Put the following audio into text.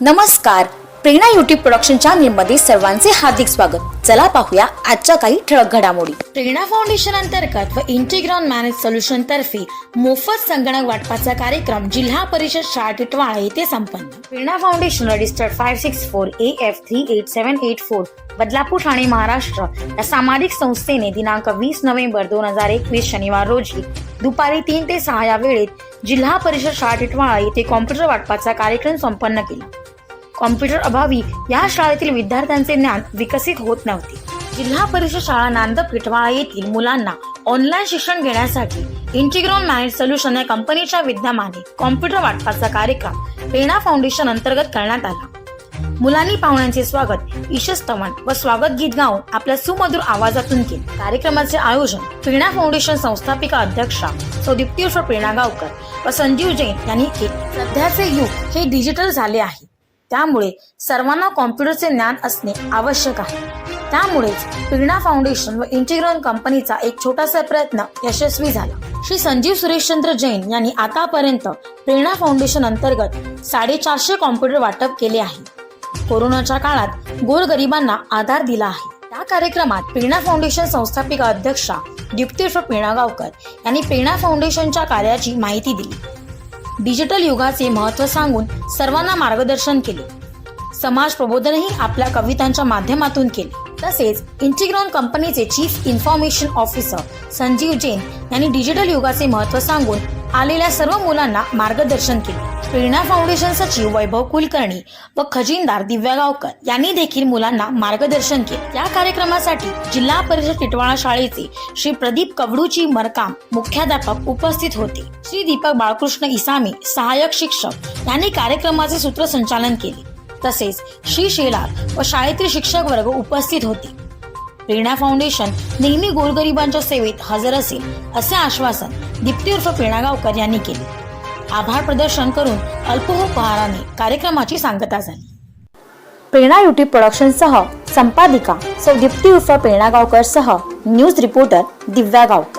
नमस्कार. प्रेरणा YouTube production चॅनलमध्ये सर्वांचे हार्दिक स्वागत. चला पाहूया आजच्या काही ठळक घडामोडी. प्रेरणा फाउंडेशन अंतर्गत व इंटिग्रॉन मॅनेज सोल्युशन तर्फे मोफत संगणक वाटपाचा कार्यक्रम जिल्हा परिषद शाळा टिटवाळा येथे संपन्न. Prerana foundation registered five six four A F three eight seven eight four Badlapur Thane Maharashtra. या सामाजिक संस्थेने दिनांक वीस नोव्हेंबर दोन हजार एकवीस शनिवार रोजी दुपारी तीन ते सहा या वेळेत जिल्हा परिषद शाळा टिटवाळा येथे कॉम्प्युटर वाटपाचा कार्यक्रम संपन्न केला. कॉम्प्युटर अभावी या शाळेतील विद्यार्थ्यांचे ज्ञान विकसित होत नव्हते. जिल्हा परिषद शाळा नांद पिठवाळा येथील मुलांना ऑनलाईन शिक्षण घेण्यासाठी इंटिग्रोन माइंड सोल्युशन या कंपनीच्या विद्यमाने कॉम्प्युटर वाटपाचा कार्यक्रम प्रेरणा फाउंडेशन अंतर्गत करण्यात आला. मुलांनी पाहुण्यांचे स्वागत ईशस्तवन व स्वागत गीत गाऊन आपल्या सुमधुर आवाजातून केले. कार्यक्रमाचे आयोजन प्रेरणा फाउंडेशन संस्थापिका अध्यक्षा सौ दीप्तीश्वर प्रेरणा गावकर व संजीव जैन यांनी केले. सध्याचे युग हे डिजिटल झाले आहे. त्यामुळे सर्वांना कॉम्प्युटरचे ज्ञान असणे आवश्यक आहे. त्यामुळेच प्रेरणा फाउंडेशन व इंटिग्रॉन कंपनीचा एक छोटासा प्रयत्न यशस्वी झाला. श्री संजीव सुरेशचंद्र जैन यांनी आतापर्यंत प्रेरणा फाउंडेशन अंतर्गत साडेचारशे कॉम्प्युटर वाटप केले आहे. कोरोनाच्या काळात गोरगरिबांना आधार दिला आहे. या कार्यक्रमात प्रेरणा फाउंडेशन संस्थापिका अध्यक्षा डिप्टी प्रेरणा गावकर यांनी प्रेरणा फाउंडेशनच्या कार्याची माहिती दिली. डिजिटल युगाचे महत्त्व सांगून सर्वांना मार्गदर्शन केले. समाज प्रबोधनही आपल्या कवितांच्या माध्यमातून केले. तसेच इंटिग्रॉन कंपनीचे chief information officer Sanjeev Jain यांनी डिजिटल युगाचे महत्त्व सांगून आलेल्या सर्व मुलांना मार्गदर्शन केले. प्रेरणा फाउंडेशन सचिव वैभव कुलकर्णी व खजिनदार दिव्या गावकर यांनी देखील मुलांना मार्गदर्शन केले. या कार्यक्रमासाठी जिल्हा परिषद टिटवाळा शाळेचे श्री प्रदीप कवडूची मरकाम मुख्याध्यापक उपस्थित होते. श्री दीपक बाळकृष्ण इसामी सहाय्यक शिक्षक यांनी कार्यक्रमाचे सूत्रसंचालन केले. तसेच श्री शेलार व शाळेतील शिक्षक वर्ग उपस्थित होते. प्रेरणा फाउंडेशन नेहमी गोरगरिबांच्या सेवेत हजर असेल असे आश्वासन दीप्ती उर्फ प्रेरणा गावकर यांनी केले. आभार प्रदर्शन करून अल्पोपहाराने कार्यक्रमाची सांगता झाली. प्रेरणा युट्यूब प्रोडक्शनसह संपादिका सौ दीप्ती उर्फ प्रेरणा गावकर सह न्यूज रिपोर्टर दिव्या गावकर